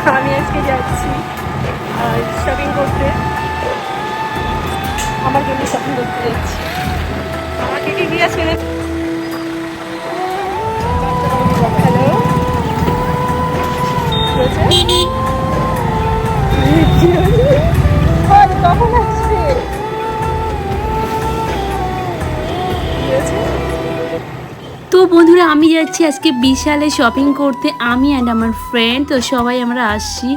আমি আজকে যাচ্ছি শপিং করতে। আমার জন্য শপিং করতে যাচ্ছি। আমাকে কি দিয়ে ছেড়ে হ্যালো বন্ধুরা, আমি যাচ্ছি আজকে বিশালে শপিং করতে। আমি অ্যান্ড আমার ফ্রেন্ড তো সবাই আমরা আসছি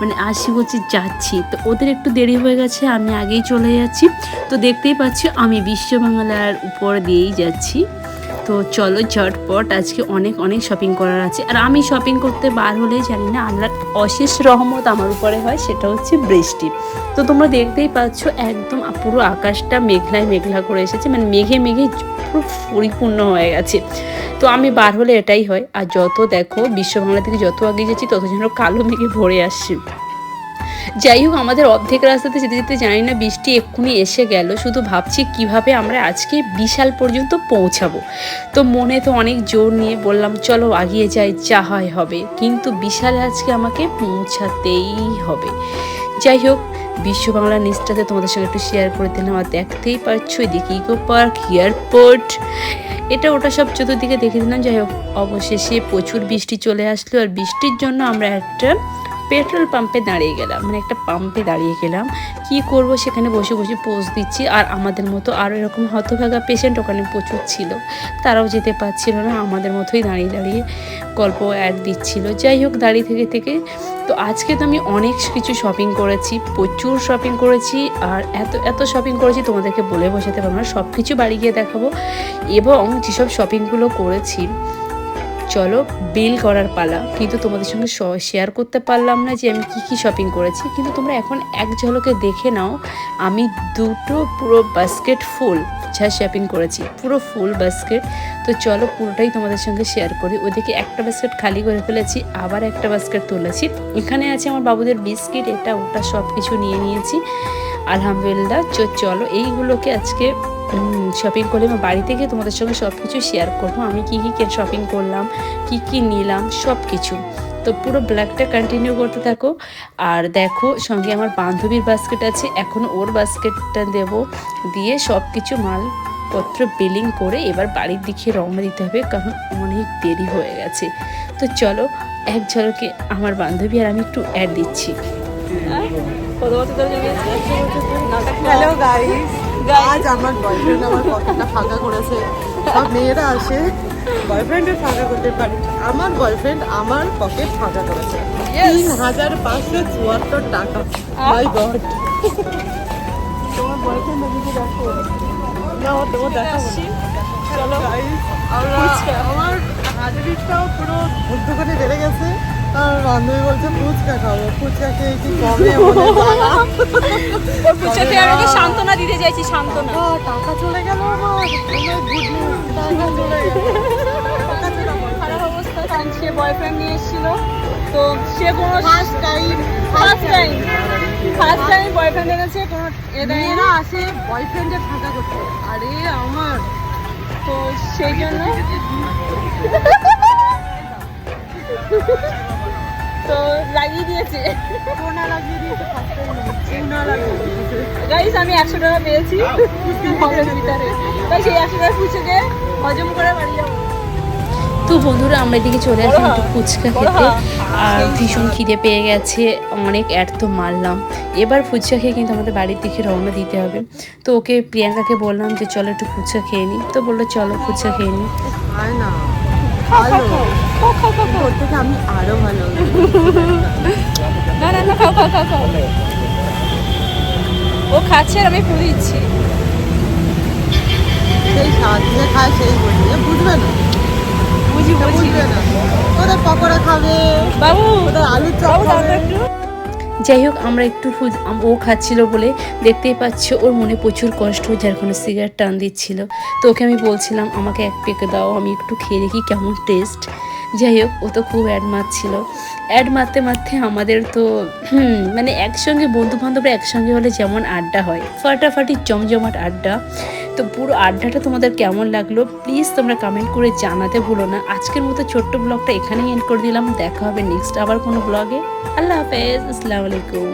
মানে আসি বলছি যাচ্ছি। তো ওদের একটু দেরি হয়ে গেছে, আমি আগেই চলে যাচ্ছি। তো দেখতেই পাচ্ছি, আমি বিশ্ব বাংলার উপর দিয়েই যাচ্ছি। তো চলো ঝটপট, আজকে অনেক অনেক শপিং করার আছে। আর আমি শপিং করতে বার হলে জানি না আল্লাহর অশেষ রহমত আমার উপরে হয়, সেটা হচ্ছে বৃষ্টি। তো তোমরা দেখতেই পাচ্ছ, একদম পুরো আকাশটা মেঘলায় মেঘলা করে এসেছে মানে মেঘে মেঘে পুরো পরিপূর্ণ হয়ে গেছে। তো আমি বার হলে এটাই হয়, আর যত দেখো, বিশ্ব বাংলা থেকে যত আগে যাচ্ছি, তত যেন কালো মেঘে ভরে আসছে। যাই হোক, আমাদের অর্ধেক রাস্তাতে যেতে যেতে জানি না বৃষ্টি এক্ষুনি এসে গেল। শুধু ভাবছি কীভাবে আমরা আজকে বিশাল পর্যন্ত পৌঁছাবো। তো মনে তো অনেক জোর নিয়ে বললাম, চলো আগিয়ে যাই, যা হয় হবে। কিন্তু বিশাল আজকে আমাকে পৌঁছাতেই হবে। যাই হোক, বিশ্ব বাংলা নিউজটাতে তোমাদের সঙ্গে একটু শেয়ার করে দিলাম। আর দেখতেই পাচ্ছ এদিকে ইকো পার্ক এয়ারপোর্ট এটা ওটা সব চতুর্দিকে দেখে দিলাম। যাই হোক, অবশেষে প্রচুর বৃষ্টি চলে আসলো। আর বৃষ্টির জন্য আমরা একটা পেট্রোল পাম্পে দাঁড়িয়ে গেলাম মানে একটা পাম্পে দাঁড়িয়ে গেলাম। কি করব সেখানে বসে বসে পোজ দিচ্ছি, আর আমাদের মতো আরও এরকম হতভাগা পেশেন্ট ওখানে প্রচুর ছিল। তারাও যেতে পারছিল না, আমাদের মতোই দাঁড়িয়ে দাঁড়িয়ে গল্প অ্যাড দিচ্ছিল। যাই হোক, দাঁড়িয়ে থেকে থেকে তো আজকে তো আমি অনেক কিছু শপিং করেছি, প্রচুর শপিং করেছি, আর এত এত শপিং করেছি তোমাদেরকে বলে বসাতে পারব না সব কিছু বাড়ি গিয়ে দেখাবো। এবং যেসব শপিংগুলো করেছি চলো বিল করার পালা। কিন্তু তোমাদের সঙ্গে শেয়ার করতে পারলাম না যে আমি কি কি শপিং করেছি। কিন্তু তোমরা এখন এক ঝলকে দেখে নাও, আমি দুটো পুরো বাস্কেট ফুল যা শপিং করেছি, পুরো ফুল বাস্কেট তো চলো পুরোটাই তোমাদের সঙ্গে শেয়ার করি। ওদিকে একটা বাস্কেট খালি করে ফেলেছি, আবার একটা বাস্কেট তুলেছি। এখানে আছে আমার বাবুদের বিস্কিট এটা ওটা সব কিছু নিয়ে নিয়েছি। আলহামদুলিল্লাহ চলো এইগুলোকে আজকে শপিং করলে আমার বাড়ি থেকে তোমাদের সঙ্গে সব কিছু শেয়ার করব। আমি কী কী শপিং করলাম, কি কি নিলাম সব কিছু তো পুরো ব্ল্যাকটা কন্টিনিউ করতে থাকো। আর দেখো, সঙ্গে আমার বান্ধবীর বাস্কেট আছে। এখন ওর বাস্কেটটা দেব। দিয়ে সব কিছু মাল পত্র বিলিং করে এবার বাড়ির দিকে রওনা দিতে হবে, কারণ অনেক দেরি হয়ে গেছে। তো চলো, এক ঝলকে আমার বান্ধবী আর আমি একটু অ্যাড দিচ্ছি। কত বছর ধরে জমিয়েছে হ্যালো গাইস আজ আমার বয়ফ্রেন্ড আমার পকেটটা ফাঁকা করেছে। সব মেয়েরা আসে বয়ফ্রেন্ডের ফাঁকা করতে পারে। আমার বয়ফ্রেন্ড আমার পকেট ফাঁকা করেছে। তিন হাজার পাঁচশো চুয়াত্তর টাকা। মাই গড তোমার বয়ফ্রেন্ড ওদিকে দেখো। না ও তো দেখাবো চলো। আমার হাজারিটাও পুরো দোকানে বেড়ে গেছে। আর বান্ধবী বলছে ফুচকা খাব। ফুচকা খেয়ে কি কমে ওর সান্ত্বনা দিতে চাইছি সান্ত্বনা? টাকা চলে গেল আমার। টাকা চলে। খারাপ অবস্থা। কারণ সে বয়ফ্রেন্ড নিয়ে এসেছিল। তো সে কোনো first time first time first time boyfriend এনেছে কোনো মেয়েরা আসে বয়ফ্রেন্ডের ফাঁকা করতে। আরে আমার। তো সেই জন্য তো লাগিয়ে দিয়েছে। কোনা লাগিয়ে দিয়েছে ফার্স্ট লাগিয়ে দিয়েছে। গাইস আমি একশো টাকা পেয়েছি। মগের ভিতরে। তাই সেই একশো টাকা ফুচকে হজম করে বাড়ি যাব। তো বন্ধুরা আমরা এদিকে চলে আসলাম একটু ফুচকা খেতে। আর ভীষণ খিদে পেয়ে গেছে অনেক অ্যাড তো মারলাম। এবার ফুচকা খেয়ে কিন্তু আমাদের বাড়ির দিকে রওনা দিতে হবে। তো ওকে প্রিয়াঙ্কাকে বললাম যে চলো একটু ফুচকা খেয়ে নিই তো বলল চলো ফুচকা খেয়ে নিই না ভালো। আমি আরও ভালো। খাও খাও খাও খাও ও খাচ্ছে আর আমি পুরি দিচ্ছি। সেই সাজিয়ে খায় সেই বুঝবে বুঝবে না। বুঝি বুঝি। বুঝবে না। ওদের পকোড়া খাবে? বাবু ওদের আলুর চপ তো খাবে? যাই হোক আমরা একটু ও খাচ্ছিল বলে দেখতেই পাচ্ছ ওর মনে প্রচুর কষ্ট যার কোনো সিগারেট টান দিচ্ছিল। তো ওকে আমি বলছিলাম আমাকে এক পেকে দাও আমি একটু খেয়ে দেখি কেমন টেস্ট যাই হোক, ও তো খুব অ্যাড মারছিল অ্যাড মারতে মারতে আমাদের তো মানে একসঙ্গে বন্ধু বান্ধবরা একসঙ্গে হলে যেমন আড্ডা হয়, ফাটাফাটি জমজমাট আড্ডা। তো পুরো আড্ডাটা তোমাদের কেমন লাগল প্লিজ তোমরা কমেন্ট করে জানাতে ভুলো না। আজকের মতো ছোট্ট ব্লগটা এখানেই এন্ড করে দিলাম। দেখা হবে নেক্সট আবার কোনো ব্লগে আল্লাহ হাফেজ, আসসালামু আলাইকুম।